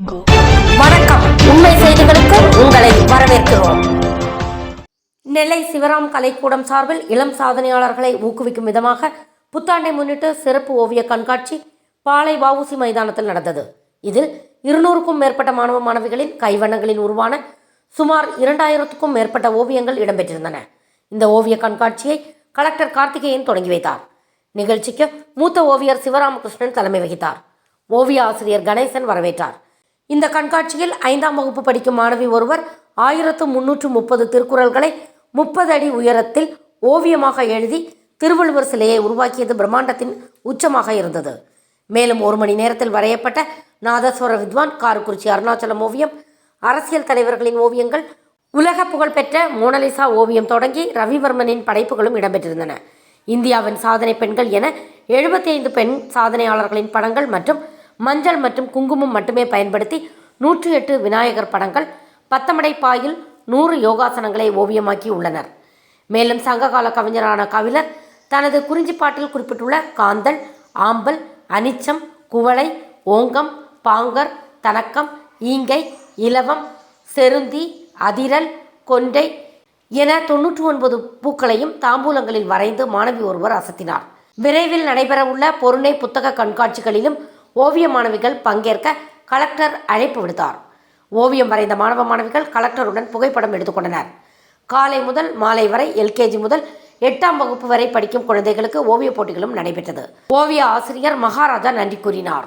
வணக்கம். உண்மை செய்திகளுக்கு உங்களை வரவேற்கிறோம். நெல்லை சிவராம் கலைக்கூடம் சார்பில் இளம் சாதனையாளர்களை ஊக்குவிக்கும் விதமாக புத்தாண்டை முன்னிட்டு சிறப்பு ஓவிய கண்காட்சி பாலை வஉசி மைதானத்தில் நடந்தது. இதில் இருநூறுக்கும் மேற்பட்ட மாணவ மாணவிகளின் கைவண்ணங்களில் உருவான சுமார் இரண்டாயிரத்துக்கும் மேற்பட்ட ஓவியங்கள் இடம்பெற்றிருந்தன. இந்த ஓவிய கண்காட்சியை கலெக்டர் கார்த்திகேயன் தொடங்கி வைத்தார். நிகழ்ச்சிக்கு மூத்த ஓவியர் சிவராமகிருஷ்ணன் தலைமை வகித்தார். ஓவிய ஆசிரியர் கணேசன் வரவேற்றார். இந்த கண்காட்சியில் ஐந்தாம் வகுப்பு படிக்கும் மாணவி ஒருவர் ஆயிரத்து முன்னூற்று முப்பது திருக்குறள்களை முப்பது அடி உயரத்தில் ஓவியமாக எழுதி திருவள்ளுவர் சிலையை உருவாக்கியது பிரம்மாண்டத்தின் உச்சமாக இருந்தது. மேலும் ஒரு மணி நேரத்தில் வரையப்பட்ட நாதஸ்வர வித்வான் காரக்குறிச்சி அருணாச்சலம் ஓவியம் அரசியல் தலைவர்களின் ஓவியங்கள் உலக புகழ்பெற்ற மோனலிசா ஓவியம் தொடங்கி ரவிவர்மனின் படைப்புகளும் இடம்பெற்றிருந்தன. இந்தியாவின் சாதனை பெண்கள் என 75 பெண் சாதனையாளர்களின் படங்கள் மற்றும் மஞ்சள் மற்றும் குங்குமம் மட்டுமே பயன்படுத்தி நூற்றி எட்டு விநாயகர் படங்கள் பத்தமடை பாயில் நூறு யோகாசனங்களை ஓவியமாக்கி உள்ளனர். மேலும் சங்ககால கவிஞரான கவிழர் தனது குறிஞ்சிப்பாட்டில் குறிப்பிட்டுள்ள காந்தல் ஆம்பல் அனிச்சம் குவளை ஓங்கம் பாங்கர் தனக்கம் ஈங்கை இலவம் செருந்தி அதிரல் கொண்டை என தொன்னூற்றி ஒன்பது பூக்களையும் தாம்பூலங்களில் வரைந்து மாணவி ஒருவர் அசத்தினார். விரைவில் நடைபெறவுள்ள பொருணை புத்தக கண்காட்சிகளிலும் ஓவிய மாணவிகள் பங்கேற்க கலெக்டர் அழைப்பு விடுத்தார். ஓவியம் வரைந்த மாணவ மாணவிகள் கலெக்டருடன் புகைப்படம் எடுத்துக்கொண்டனர். காலை முதல் மாலை வரை எல்கேஜி முதல் எட்டாம் வகுப்பு வரை படிக்கும் குழந்தைகளுக்கு ஓவியப் போட்டிகளும் நடைபெற்றது. ஓவிய ஆசிரியர் மகாராஜா நன்றி கூறினார்.